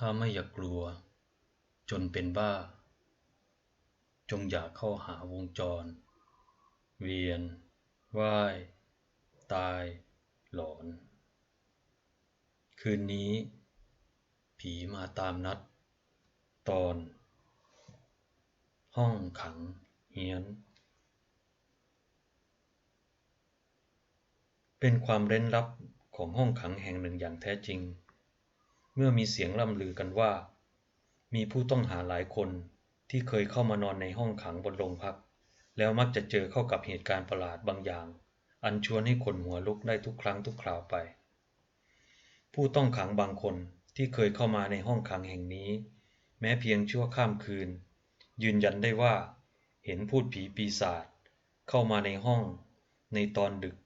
ถ้าไม่อยากกลัว จนเป็นบ้า จงอย่าเข้าหาวงจร เวียน ว่าย ตาย หลอน คืนนี้ ผีมาตามนัด ตอน ห้องขังเฮียน เป็นความเร้นลับของห้องขังแห่งหนึ่งอย่างแท้จริง เมื่อมีเสียงล่ำลือกันว่า มีผู้ต้องหาหลายคนที่เคยเข้ามานอนในห้องขังบนโรงพัก แล้วมักจะเจอเข้ากับเหตุการณ์ประหลาดบางอย่าง อันชวนให้ขนหัวลุกได้ทุกครั้งทุกคราวไป ผู้ต้องขังบางคนที่เคยเข้ามาในห้องขังแห่งนี้ แม้เพียงชั่วข้ามคืน ยืนยันได้ว่า เห็นพูดผีปีศาจเข้ามาในห้อง ในตอนดึก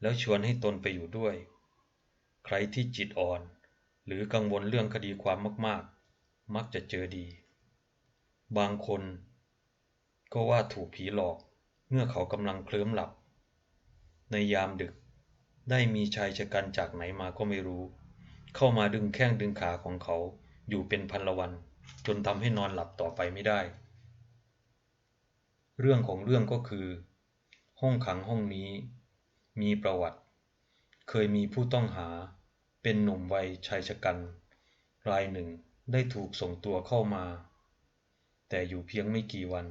แล้วชวนให้ตนไปอยู่ด้วย ใครที่จิตอ่อน หรือกังวลเรื่องคดีความมาก ๆ มักจะเจอดี บางคน ก็ว่าถูกผีหลอกเมื่อเขากำลังเคลิ้มหลับ ในยามดึก ได้มีชายชะกันจากไหนมาก็ไม่รู้ เข้ามาดึงแข้งดึงขาของเขาอยู่เป็นพันละวัน จนทำให้นอนหลับต่อไปไม่ได้ เรื่องของเรื่องก็คือ ห้องขังห้องนี้ มีประวัติ เคยมีผู้ต้องหา เป็นหนุ่มวัยชายชะกัน รายหนึ่งได้ถูกส่งตัวเข้ามา แต่อยู่เพียงไม่กี่วัน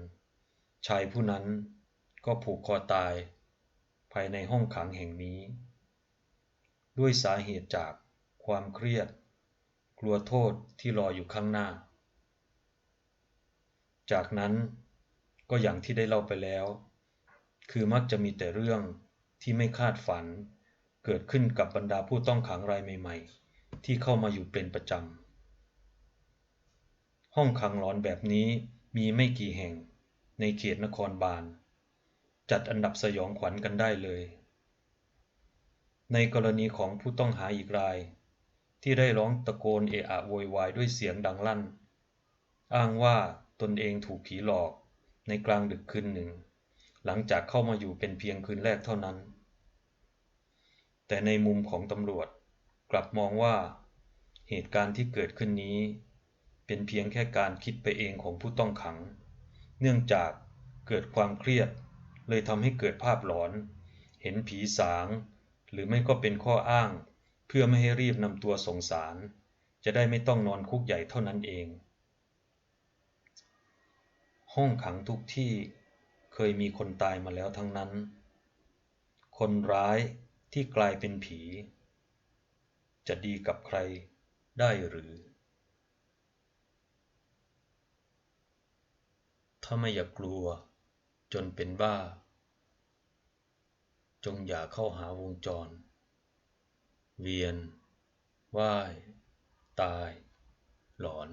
ชายผู้นั้นก็ผูกคอตาย ภายในห้องขังแห่งนี้ ด้วยสาเหตุจากความเครียด กลัวโทษที่รออยู่ข้างหน้า จากนั้นก็อย่างที่ได้เล่าไปแล้ว คือมักจะมีแต่เรื่องที่ไม่คาดฝัน เกิดขึ้นกับบรรดาผู้ต้องขังรายใหม่ๆ ที่เข้ามาอยู่เป็นประจำ ห้องขังหลอนแบบนี้มีไม่กี่แห่งในเขตนครบาล จัดอันดับสยองขวัญกันได้เลย ในกรณีของผู้ต้องหาอีกราย ที่ได้ร้องตะโกนเอะอะโวยวายด้วยเสียงดังลั่น อ้างว่าตนเองถูกผีหลอกในกลางดึกคืนหนึ่ง หลังจากเข้ามาอยู่เป็นเพียงคืนแรกเท่านั้น แต่ในมุมของตำรวจกลับมองว่าเหตุการณ์ที่เกิดขึ้นนี้ เป็นเพียงแค่การคิดไปเองของผู้ต้องขัง เนื่องจากเกิดความเครียด เลยทำให้เกิดภาพหลอน เห็นผีสาง หรือไม่ก็เป็นข้ออ้าง เพื่อไม่ให้รีบนำตัวส่งสาร จะได้ไม่ต้องนอนคุกใหญ่เท่านั้นเอง ห้องขังทุกที่เคยมีคนตายมาแล้วทั้งนั้น คนร้าย ที่กลายเป็นผี จะดีกับใครได้หรือ ถ้าไม่อยากกลัว จนเป็นบ้า จงอย่าเข้าหาวงจร เวียน ว่าย ตาย หลอน